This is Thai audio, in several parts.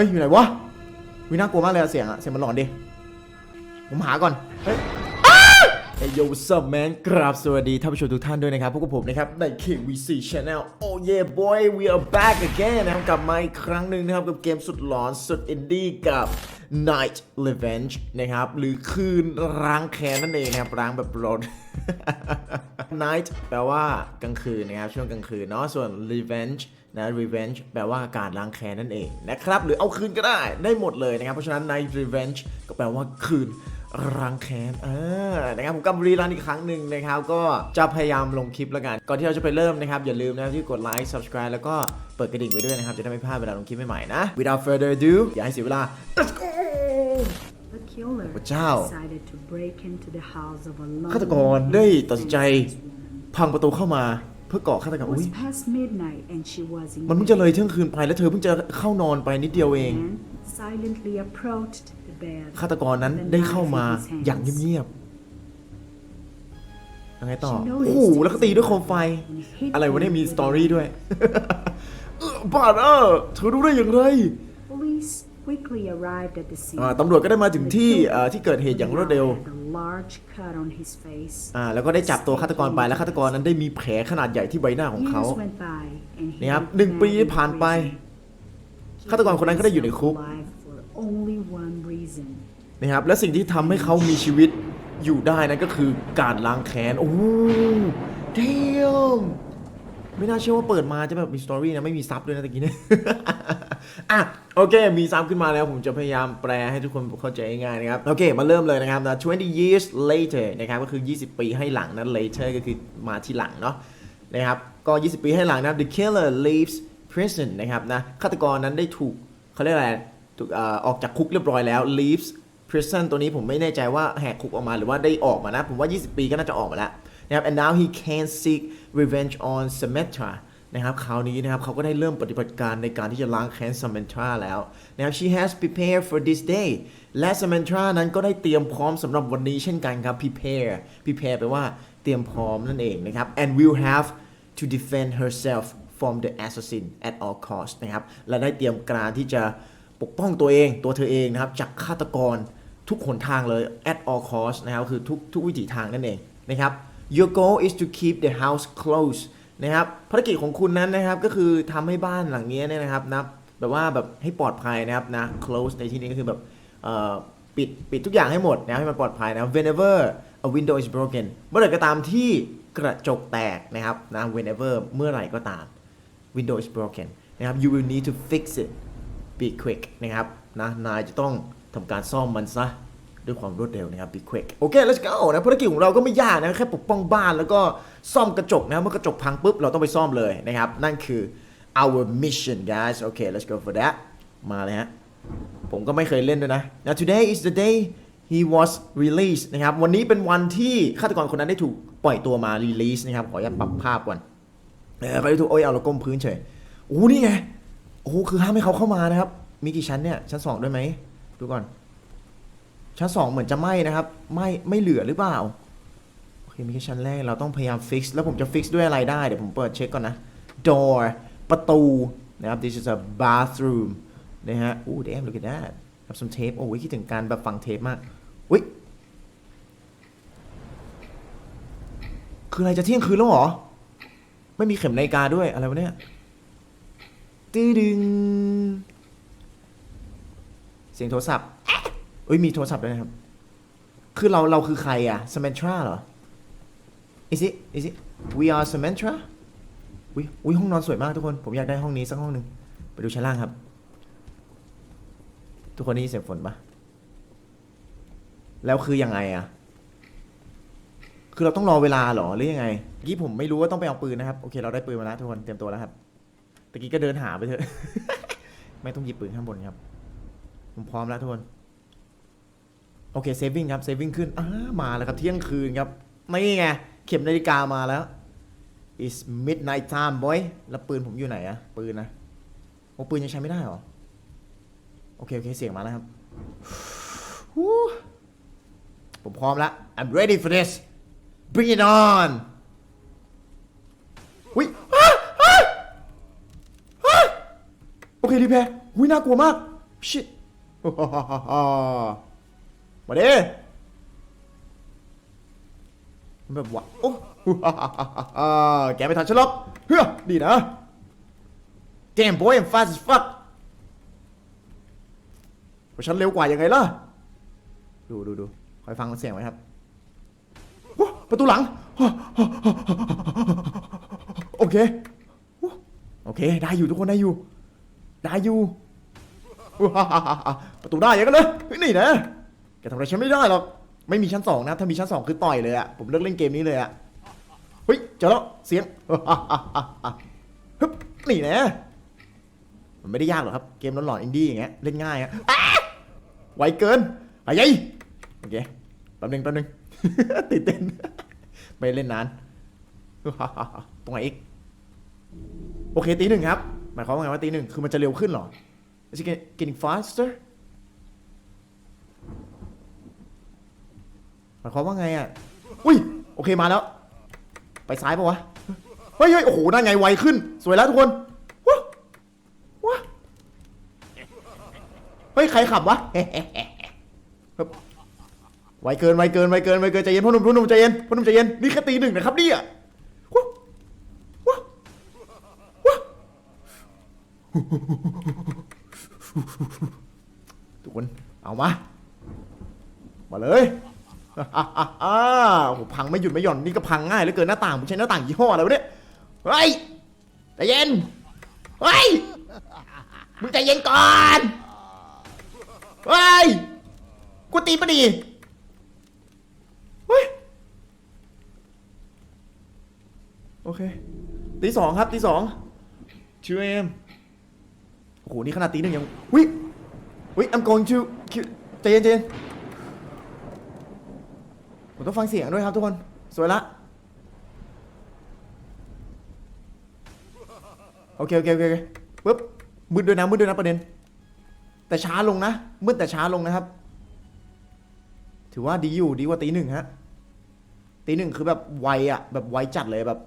ฮ้ยอยู่ไหนวะวิน่ากลัวมากเลยอะเสียงอะเสียงมันหลอนดิผมหาก่อนเฮ้ยเฮ้ยโยซับแมนกราบสวัสดีท่านผู้ชมทุกท่านด้วยนะครับพวกกับผมนะครับใน KVC Channel Oh yeah boy we are back again นะครับกลับมาอีกครั้งหนึ่งนะครับ กับเกมสุดหลอนสุดอินดี้กับ Night Revenge นะครับ หรือคืนร้างแค้นนั่นเองนะครับร้างแบบร้อน Night แปลว่ากลางคืนนะครับ ช่วงกลางคืนเนาะส่วน Revenge นะ Revenge แปลว่าการล้างแค้นนั่นเองนะครับ หรือเอาคืนก็ได้ได้หมดเลยนะครับ เพราะฉะนั้น Night Revenge ก็แปลว่าคืนล้างแค้นอ่านะครับผมกำรีรันอีกครั้งหนึ่งนะครับ ก็จะพยายามลงคลิปแล้วกัน ก่อนที่เราจะไปเริ่มนะครับ อย่าลืมนะครับที่กดไลค์ subscribe แล้วก็เปิดกระดิ่งไว้ด้วยนะครับ จะได้ไม่พลาดเวลาลงคลิปใหม่ๆนะ Without further ado อย่าให้เสียเวลา let's go The killer พระเจ้า decided to break into the house of a ฆาตกรได้ตัดสินใจพังประตูเข้ามา เพื่อก่อฆาตกรรม It อุ้ย was past midnight and she was in มันเพิ่งจะเลยเที่ยงคืนไปแล้วเธอเพิ่งจะเข้านอนไปนิดเดียวเอง Man silently approached the bed ฆาตกรนั้นได้เข้ามาอย่างเงียบๆยังไงต่อโอ้โหแล้วก็ตีด้วยโคมไฟ อะไรวะเนี่ยมีสตอรี่ด้วยเออบ้าเออเธอรู้ได้อย่างไร Police quickly arrived at the scene อ่าตำรวจก็ได้มาถึงที่เอ่อที่เกิดเหตุอย่างรวดเร็ว Had a large cut on his face อ่าแล้วก็ได้จับตัวฆาตกรไปและฆาตกรนั้นได้มีแผลขนาดใหญ่ที่ใบหน้าของเขา Years went by and he นี่ครับ was หนึ่งปี back in ผ่านไป prison. ฆาตกรคนนั้นก็ได้อยู่ในคุก Alive for only one reason นะครับและสิ่งที่ทำให้เขามีชีวิตอยู่ได้นั่นก็คือการล้างแค้น โอ้เดียม ไม่น่าเชื่อว่าเปิดมาจะแบบมีสตอรี่นะไม่มีซับด้วยนะตะกี้เนี่ย อะโอเค มีซับขึ้นมาแล้วผมจะพยายามแปลให้ทุกคนเข้าใจง่ายๆนะครับ โอเค มาเริ่มเลยนะครับนะ20 years later นะครับก็คือ 20 ปีให้หลังนะ later ก็คือมาที่หลังเนาะนะครับก็ 20 ปีให้หลังนะครับ the killer leaves prison นะครับนะฆาตกรนั้นได้ถูกเขาเรียกอะไรถูกอออกจากคุกเรียบร้อยแล้ว leaves prison ตัวนี้ผมไม่แน่ใจว่าแหกคุกออกมาหรือว่าได้ออกมานะ ผมว่า 20 ปีก็น่าจะออกมาแล้ว นะครับ and now he can seek revenge on Symmetra นะครับคราวนี้นะครับเขาก็ได้เริ่มปฏิบัติการในการที่จะล้างแค้น Symmetra แล้วนะครับ she has prepared for this day และ Symmetra นั้นก็ได้เตรียมพร้อมสำหรับวันนี้เช่นกันครับ prepare prepare แปลว่าเตรียมพร้อมนั่นเองนะครับ and will have to defend herself from the assassin at all cost นะครับ และได้เตรียมการที่จะปกป้องตัวเองตัวเธอเองนะครับ จากฆาตกรทุกหนทางเลย at all cost นะครับคือทุกทุกวิถีทางนั่นเองนะครับ your goal is to keep the house closed นะครับภารกิจของคุณนั้นนะครับก็คือทำให้บ้านหลังนี้เนี่ยนะครับนะแบบว่าแบบให้ปลอดภัยนะครับนะ close ในที่นี้ก็คือแบบปิดปิดทุกอย่างให้หมดนะให้มันปลอดภัยนะ whenever a window is broken เมื่อไหร่ก็ตามที่กระจกแตกนะครับนะ whenever เมื่อไหร่ก็ตาม window is broken นะครับ you will need to fix it be quick นะครับนะนายจะต้องทำการซ่อมมันซะ ด้วยความรวดเร็วนะครับ be quick โอเค let's go นะภารกิจของเราก็ไม่ยากนะแค่ปกป้องบ้านแล้วก็ซ่อมกระจกนะเมื่อกระจกพังปุ๊บเราต้องไปซ่อมเลยนะครับ นั่นคือ our mission guys โอเค let's go for that มาเลยฮะ ผมก็ไม่เคยเล่นด้วยนะ Now today is the day he was released นะครับ วันนี้เป็นวันที่ฆาตกรคนนั้นได้ถูกปล่อยตัวมา release นะครับ ขออนุญาตปรับภาพก่อนเออเขาได้ถูกโอ้ยเอาเราก้มพื้นเฉยโอ้นี่ไง โอ้คือห้ามให้เขาเข้ามานะครับ มีกี่ชั้นเนี่ย ชั้นสองด้วยไหมดูก่อน ชั้นสองเหมือนจะไหม้นะครับไม่ไม่เหลือหรือเปล่าโอเคมีแค่ชั้นแรกเราต้องพยายามฟิกซ์แล้วผมจะฟิกซ์ด้วยอะไรได้ เดี๋ยวผมเปิดเช็คก่อนนะ door ประตูนะครับ this is a bathroom นะฮะโอ้ damn look at that have some tape โอ้ยคิดถึงการแบบฟังเทปมากอุ้ยคืออะไรจะเที่ยงคืนแล้วหรอ ไม่มีเข็มนาฬิกาด้วยอะไรวะเนี่ยตื้อดึง เสียงโทรศัพท์ เอ้ยมีโทรศัพท์ด้วยนะครับ คือเราเราคือใครอะ Samantha เหรอ Is it Is it We are Samantha อุ้ยอุ้ยห้องนอนสวยมากทุกคน ผมอยากได้ห้องนี้สักห้องหนึ่งไปดูชั้นล่างครับ ทุกคนได้ยินเสียงฝนปะแล้วคือยังไงอะคือเราต้องรอเวลาหรอหรือยังไงเมื่อกี้ผมไม่รู้ว่าต้องไปเอาปืนนะครับ โอเคเราได้ปืนมาแล้วทุกคนเตรียมตัวแล้วครับตะกี้ก็เดินหาไปเถอะ ไม่ต้องหยิบปืนข้างบนครับ ผมพร้อมแล้วทุกคน โอเคเซฟวิ่งครับเซฟวิ่งขึ้นอ่ามาแล้วครับเที่ยงคืนครับนี่ไงเข็มนาฬิกามาแล้ว is midnight time boy แล้วปืนผมอยู่ไหนอะปืนนะโอ้ปืนยังใช้ไม่ได้เหรอ โอเค โอเค เสียงมาแล้วครับ ผมพร้อมแล้ว I'm ready for this bring it on อุ้ยโอเครีแพร์อุ้ยน่ากลัวมากชิต มาดิมันแบบว่าโอ้แกไม่ทันฉันหรอกเฮ้ยดีนะ Damn boy I'm fast as fuck เราฉันเร็วกว่ายังไงล่ะ ดูดูดูคอยฟังเสียงไว้ครับ ประตูหลัง โอเค โอเค ได้อยู่ทุกคนได้อยู่ ได้อยู่ ประตูได้ยังกันเลย นี่นะ ทำอะไรฉันไม่ได้หรอก ไม่มีชั้นสองนะ ถ้ามีชั้นสองคือต่อยเลยอะผมเลิกเล่นเกมนี้เลยอะเฮ้ยเจอแล้วเสียงฮึบนี่นะมันไม่ได้ยากหรอกครับ เกมหลอนๆอินดี้อย่างเงี้ยเล่นง่ายอะไวเกินไปยัยโอเคแป๊บนึงแป๊บนึงตื่นเต้นไม่เล่นนานตรงไหนอีกโอเคตีหนึ่งครับ หมายความว่าไงว่าตีหนึ่งคือมันจะเร็วขึ้นหรอ Is it getting faster หมายความว่าไงอะ อุ้ย โอเคมาแล้ว ไปซ้ายปะวะ เฮ้ยเฮ้ยโอ้โหนั่นไงไวขึ้น สวยแล้วทุกคนว้าว้าเฮ้ย ใครขับวะไวเกินไวเกินไวเกินไวเกินใจเย็นพ่อหนุ่มพ่อหนุ่มใจเย็นพ่อหนุ่มใจเย็นนี่แค่ตีหนึ่งนะครับเนี่ยว้าว้าว้าทุกคนเอามา มาเลย โอ้โหพังไม่หยุดไม่หย่อนนี่ก็พังง่ายเหลือเกินหน้าต่างผมใช้หน้าต่างยี่ห้ออะไรวะเนี่ยเฮ้ยใจเย็นเฮ้ยมึงใจเย็นก่อนเฮ้ยกูตีปะดีเฮ้ยโอเคตีสองครับตีสองชิวเอมโอ้โหนี่ขนาดตีหนึ่งยังวิวิ I'm going to ใจเย็นใจเย็น ผมต้องฟังเสียงด้วยครับทุกคน สวยละ โอเคโอเคโอเคโอเคปึ๊บมืดด้วยนะมืดด้วยนะประเด็น แต่ช้าลงนะมืดแต่ช้าลงนะครับ ถือว่าดีอยู่ดีกว่าตีหนึ่งฮะตีหนึ่งคือแบบไวอะแบบไวจัดเลยแบบ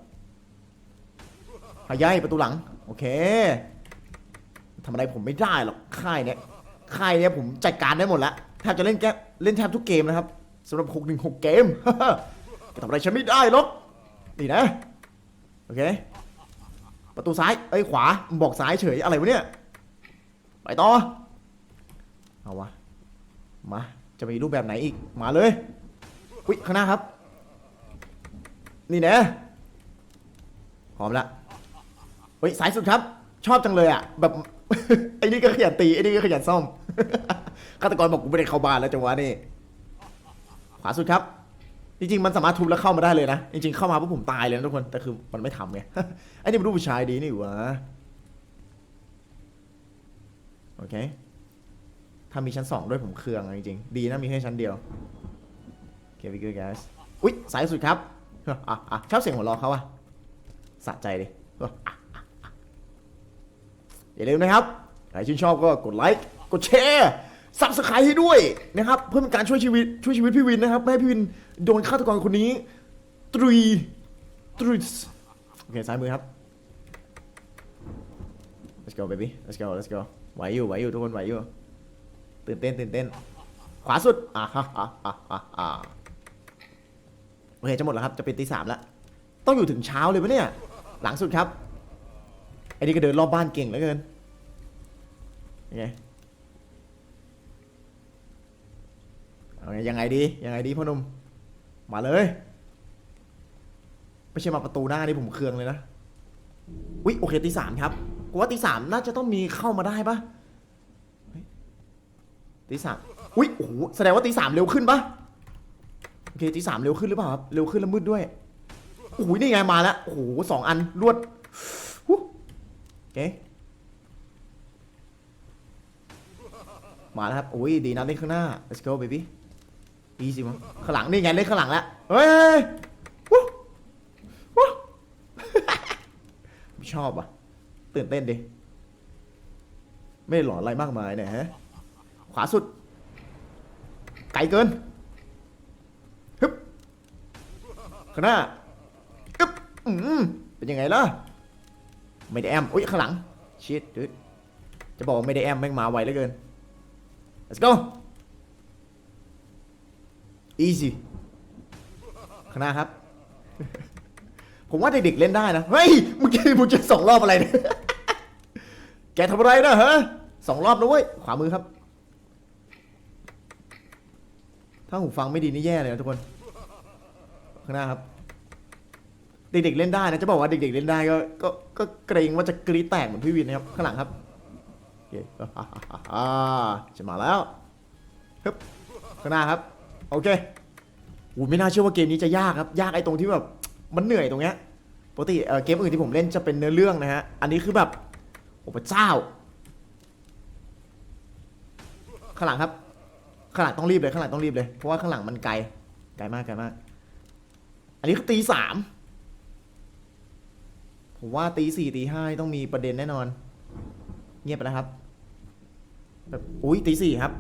หายายประตูหลัง โอเคทำอะไรผมไม่ได้หรอกค่ายเนี้ยค่ายเนี้ยผมจัดการได้หมดแล้วแทบจะเล่นแกเล่นแทบทุกเกมนะครับ สำหรับ 616 เกมจะทำอะไรฉันไม่ได้หรอก นี่นะ โอเค ประตูซ้าย เอ้ยขวา บอกซ้ายเฉย อะไรวะเนี่ย ไปต่อ เอาวะ มา จะมีรูปแบบไหนอีก มาเลย อุ๊ย ข้างหน้าครับ นี่นะพร้อมละเฮ้ยสายสุดครับ ชอบจังเลยอะ แบบไอ้นี่ก็ขยันตีไอ้นี่ก็ขยันซ่อมฆาตกรบอกกูไม่ได้เข้าบ้านแล้วจังหวะนี้ ขวาสุดครับ จริงๆ มันสามารถทุบแล้วเข้ามาได้เลยนะ จริงๆ เข้ามาปุ๊บผมตายเลยนะทุกคน แต่คือมันไม่ทำไง ไอ้นี่มันรูปผู้ชายดีนี่หวะโอเค ถ้ามีชั้นสองด้วยผมเครืองจริงๆ ดีนะมีแค่ชั้นเดียวเค we good guys อุ๊ยสายสุดครับชอบเสียงหัวเราะเขาอะสะใจดิอย่าลืมนะครับ ใครชื่นชอบก็กดไลค์ กดแชร์ ซับสไครต์ให้ด้วยนะครับ เพื่อเป็นการช่วยชีวิตช่วยชีวิตพี่วินนะครับไม่ให้พี่วินโดนฆาตกรคนนี้ ตรุยตรุยโอเคซ้ายมือครับ let's go baby let's go let's go ไหวอยู่ไหวอยู่ทุกคนไหวอยู่ตื่นเต้นตื่นเต้น ขวาสุดอ่าฮ่าฮ่าฮ่าฮ่าฮ่าโอเคจะหมดแล้วครับจะเป็นตีสามแล้วต้องอยู่ถึงเช้าเลยปะเนี่ย หลังสุดครับไอ้นี่ก็เดินรอบบ้านเก่งเหลือเกินยังไง เอาไงยังไงดียังไงดีพ่อหนุ่มมาเลยไม่ใช่มาประตูหน้านี่ผมเคืองเลยนะอุ๊ยโอเคตีสามครับกูว่าตีสามน่าจะต้องมีเข้ามาได้ปะตีสามอุ๊ยโอ้โหแสดงว่าตีสามเร็วขึ้นปะโอเคตีสามเร็วขึ้นหรือเปล่าครับเร็วขึ้นแล้วมืดด้วยโอ้โหนี่ไงมาแล้วโอ้โหสองอันรวดฮู้โอเคมาแล้วครับโอ้ยดีนะเล่นข้างหน้า let's go baby easy มั้งข้างหลังนี่ไงเล่นข้างหลังแล้วเฮ้ยวู้วู้ ชอบอะ ตื่นเต้นดิ ไม่ได้หลอนอะไรมากมายเนี่ยฮะ ขวาสุด ไกลเกินฮึบข้างหน้าอึ๊บอืมเป็นยังไงล่ะ ไม่ได้แอม อุ้ยข้างหลังชิดดึดจะบอกว่าไม่ได้แอมแม่งมาไวเหลือเกิน let's go easy ข้างหน้าครับ ผมว่าเด็กๆเล่นได้นะ เฮ้ยเมื่อกี้มึงจะสองรอบอะไรเนี่ยแกทำอะไรนะฮะสองรอบนะเว้ย ขวามือครับ ถ้าหูฟังไม่ดีนี่แย่เลยนะทุกคน ข้างหน้าครับ เด็กๆเล่นได้นะ จะบอกว่าเด็กๆเล่นได้ก็ก็ก็เกรงว่าจะกรีดแตกเหมือนพี่วินนะครับ ข้างหลังครับโอเคจะมาแล้วฮึบข้างหน้าครับ โอเคอูไม่น่าเชื่อว่าเกมนี้จะยากครับ ยากไอ้ตรงที่แบบมันเหนื่อยตรงเนี้ยปกติเอ่อเกมอื่นที่ผมเล่นจะเป็นเนื้อเรื่องนะฮะ อันนี้คือแบบโอ้พระเจ้า ข้างหลังครับข้างหลังต้องรีบเลยข้างหลังต้องรีบเลย เพราะว่าข้างหลังมันไกล ไกลมากไกลมาก อันนี้คือตีสามผมว่าตีสี่ตีห้าต้องมีประเด็นแน่นอน เงียบไปแล้วครับแบบอุ้ยตีสี่ครับ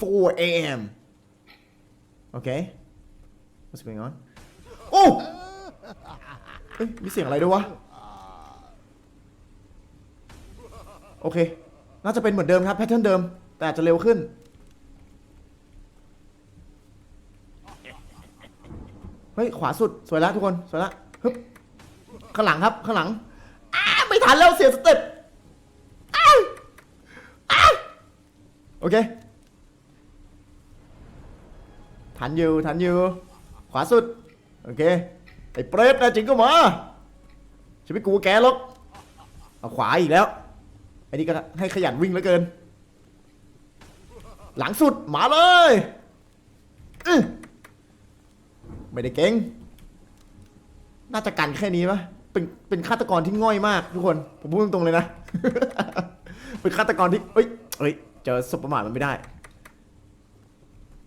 4 a.m. โอเค what's going on โอ้เฮ้ยมีเสียงอะไรด้วยวะ โอเค น่าจะเป็นเหมือนเดิมครับแพทเทิร์นเดิม แต่อาจจะเร็วขึ้น เฮ้ย ขวาสุด สวยแล้วทุกคน สวยแล้วฮึบข้างหลังครับ ข้างหลัง อ้าไม่ทันแล้วเสียสเต็ปอ้าอ้าโอเค ทันอยู่ทันอยู่ขวาสุด โอเค ไอ้เปรตนะจริงก็มาฉันไม่กลัวแกหรอกเอาขวาอีกแล้วไอ้นี่ก็ให้ขยันวิ่งเหลือเกิน หลังสุดมาเลยไม่ได้เก่งน่าจะกันแค่นี้ปะเป็นเป็นฆาตกรที่ง่อยมากทุกคน ผมพูดตรงๆเลยนะ เป็นฆาตกรที่เอ้ยเอ้ยเจอสบประมาทมันไม่ได้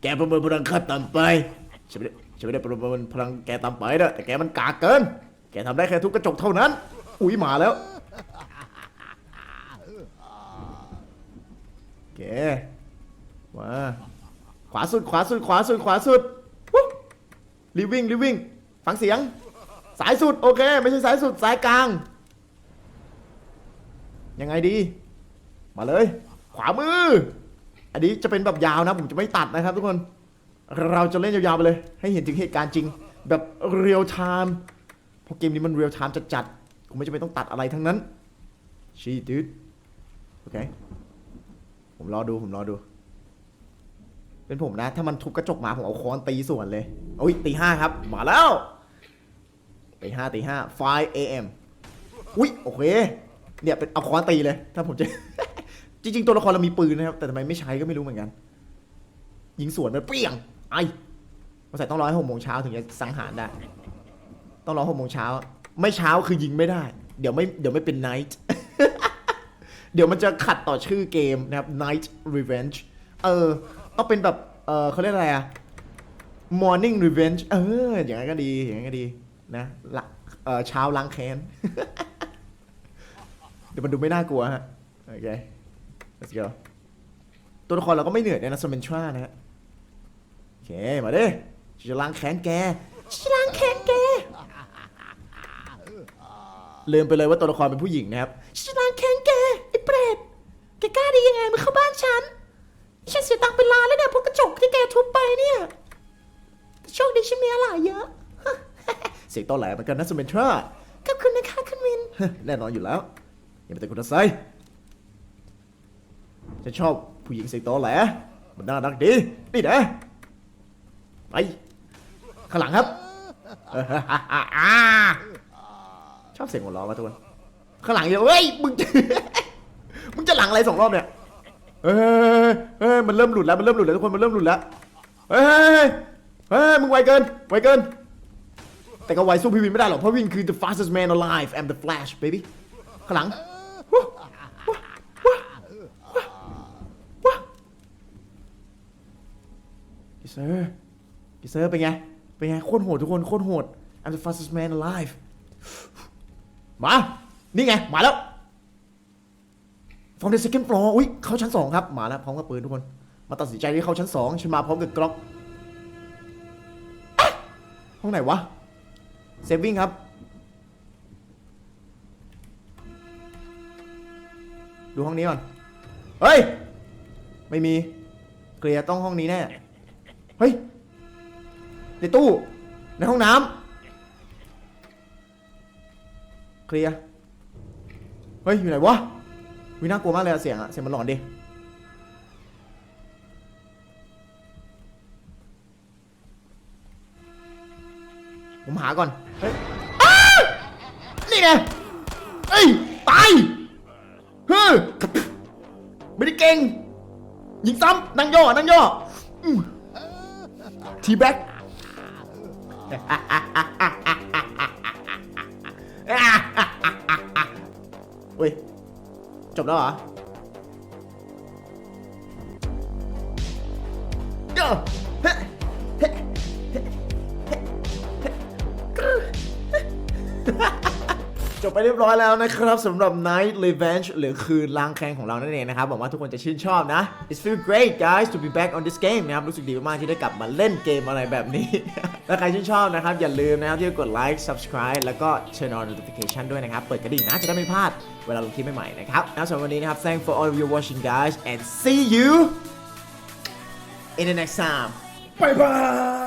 แกประเมินพลังข้าต่ำไปฉันไม่ได้ฉันไม่ได้ประเมินพลังแกต่ำไปนะแต่แกมันกากเกิน แกทำได้แค่ทุบกระจกเท่านั้น อุ้ยมาแล้ว แกมาขวาสุดขวาสุดขวาสุดขวาสุดรีวิ่งรีวิ่งฟังเสียง สายสุดโอเค ไม่ใช่สายสุดสายกลาง ยังไงดี มาเลย ขวามือ อันนี้จะเป็นแบบยาวนะ ผมจะไม่ตัดนะครับทุกคน เราจะเล่นยาวๆไปเลย ให้เห็นถึงเหตุการณ์จริง แบบเรียลไทม์เพราะเกมนี้มันเรียลไทม์จัดๆผมไม่จำเป็นต้องตัดอะไรทั้งนั้นชีดูดโอเค ผมรอดูผมรอดู เป็นผมนะ ถ้ามันทุบกระจกมาผมเอาค้อนตีส่วนเลยโอ้ยตีห้าครับ มาแล้วตีห้าตีห้า5 a.m. อุ้ยโอเค เนี่ยเป็นเอาค้อนตีเลย ถ้าผมจะ จริงๆ ตัวละครเรามีปืนนะครับ แต่ทำไมไม่ใช้ก็ไม่รู้เหมือนกัน ยิงสวนมันเปรี้ยง ไอ้มาใส่ต้องรอให้หกโมงเช้าถึงจะสังหารได้ ต้องรอหกโมงเช้า ไม่เช้าคือยิงไม่ได้ เดี๋ยวไม่เดี๋ยวไม่เป็นไนท์เดี๋ยวมันจะขัดต่อชื่อเกมนะครับ Night Revenge เออต้องเป็นแบบ เออเขาเรียกอะไรอะ Morning Revenge เออ อย่างนั้นก็ดี อย่างนั้นก็ดีนะละเออเช้าล้างแค้น เดี๋ยวมันดูไม่น่ากลัวฮะ โอเค let's go ตัวละครเราก็ไม่เหนื่อยเลยนะสเมนทรานะฮะโอเค มาดิฉันจะล้างแค้นแกฉันจะล้างแค้นแก ลืมไปเลยว่าตัวละครเป็นผู้หญิงนะครับฉันจะล้างแค้นแกไอ้เปรตแกกล้าได้ยังไงมาเข้าบ้านฉัน ฉันเสียตังค์เป็นล้านแล้วเนี่ยพวกกระจกที่แกทุบไปเนี่ยแต่โชคดีฉันมีอะไรเยอะเสียงตอแหลเหมือนกันนะสเมนทราขอบคุณนะคะคุณวินแน่นอนอยู่แล้วอย่าไปแต่คุณไซ ฉันชอบผู้หญิงเสียงตอแหล มันน่ารักดี นี่นะ ไป ข้างหลังครับ ชอบเสียงหัวเราะวะทุกคน ข้างหลังเยอะเฮ้ย มึง มึงจะหลังอะไรสองรอบเนี่ยเฮ้ยเฮ้ยมันเริ่มหลุดแล้ว มันเริ่มหลุดแล้วทุกคน มันเริ่มหลุดแล้ว เฮ้ย เฮ้ยเฮ้ยมึงไวเกิน ไวเกิน แต่ก็ไวสู้พี่วินไม่ได้หรอก เพราะวินคือ the fastest man alive I'm the flash baby ข้างหลังว้าวว้าวว้าวว้าวกิ เซอร์กิเซอร์เป็นไง เป็นไง โคตรโหดทุกคน โคตรโหด I'm the fastest man alive มา นี่ไง มาแล้ว from the second floor อุ้ยเข้าชั้นสองครับ มาแล้วพร้อมกับปืนทุกคน มาตัดสินใจที่เข้าชั้นสองฉันมาพร้อมกับกล็อกห้องไหนวะ เซฟวิ่งครับดูห้องนี้ก่อน เฮ้ย ไม่มีเคลียต้องห้องนี้แน่ เฮ้ย ในตู้ ในห้องน้ำเคลียร์เฮ้ย อยู่ไหนวะวิน่ากลัวมากเลยอะเสียงอะเสียงมันหลอนดิ ผมหาก่อน เฮ้ยนี่ไงเอ้ย ตายเฮ้ยไม่ได้เก่ง ยิงซ้ำนั่งย่อนั่งย่ออืม ทีแบ็กเฮ้ย จบแล้วเหรอเด้อ จบไปเรียบร้อยแล้วนะครับสำหรับ Night Revenge หรือคืนล้างแค้นของเรานั่นเองนะครับหวังว่าทุกคนจะชื่นชอบนะ It's feel great guys to be back on this game นะครับรู้สึกดีมากๆที่ได้กลับมาเล่นเกมอะไรแบบนี้ ถ้าใครชื่นชอบนะครับ อย่าลืมนะครับที่จะกดไลค์ subscribe แล้วก็ turn on notification ด้วยนะครับ เปิดกระดิ่งนะจะได้ไม่พลาดเวลาลงคลิปใหม่ๆนะครับแล้วสำหรับวันนี้นะครับ thank for all of you watching guys and see you in the next time bye bye